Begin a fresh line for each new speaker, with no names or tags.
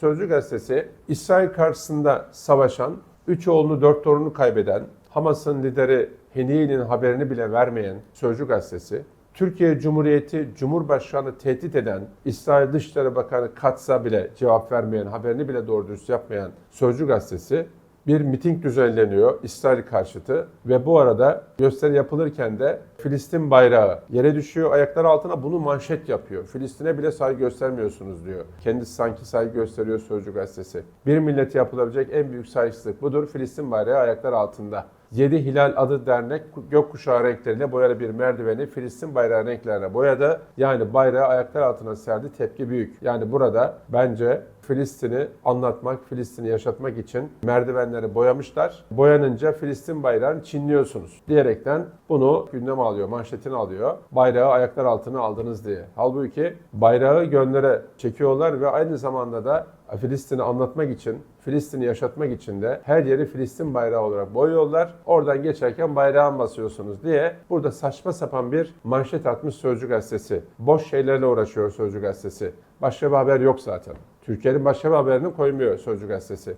Sözcü gazetesi İsrail karşısında savaşan, üç oğlunu dört torunu kaybeden, Hamas'ın lideri Heniye'nin haberini bile vermeyen Sözcü gazetesi, Türkiye Cumhuriyeti Cumhurbaşkanı tehdit eden, İsrail Dışişleri Bakanı Katz'a bile cevap vermeyen, haberini bile doğru dürüst yapmayan Sözcü gazetesi bir miting düzenleniyor İsrail karşıtı ve bu arada gösteri yapılırken de Filistin bayrağı yere düşüyor ayaklar altına bunu manşet yapıyor. Filistin'e bile saygı göstermiyorsunuz diyor. Kendisi sanki saygı gösteriyor Sözcü gazetesi. Bir millete yapılabilecek en büyük saygısızlık budur. Filistin bayrağı ayaklar altında. Yedi Hilal adı dernek gökkuşağı renkleriyle boyalı bir merdiveni Filistin bayrağı renklerine boyadı. Yani bayrağı ayaklar altına serdi. Tepki büyük. Yani burada bence Filistin'i anlatmak, Filistin'i yaşatmak için merdivenleri boyamışlar. Boyanınca Filistin bayrağını çinliyorsunuz diyerekten bunu gündeme alıyor, manşetini alıyor. Bayrağı ayaklar altına aldınız diye. Halbuki bayrağı gönlere çekiyorlar ve aynı zamanda da Filistin'i anlatmak için, Filistin'i yaşatmak için de her yeri Filistin bayrağı olarak boyuyorlar. Oradan geçerken bayrağın basıyorsunuz diye burada saçma sapan bir manşet atmış Sözcü Gazetesi. Boş şeylerle uğraşıyor Sözcü Gazetesi. Başka bir haber yok zaten. Türkiye'nin başka haberini koymuyor Sözcü Gazetesi.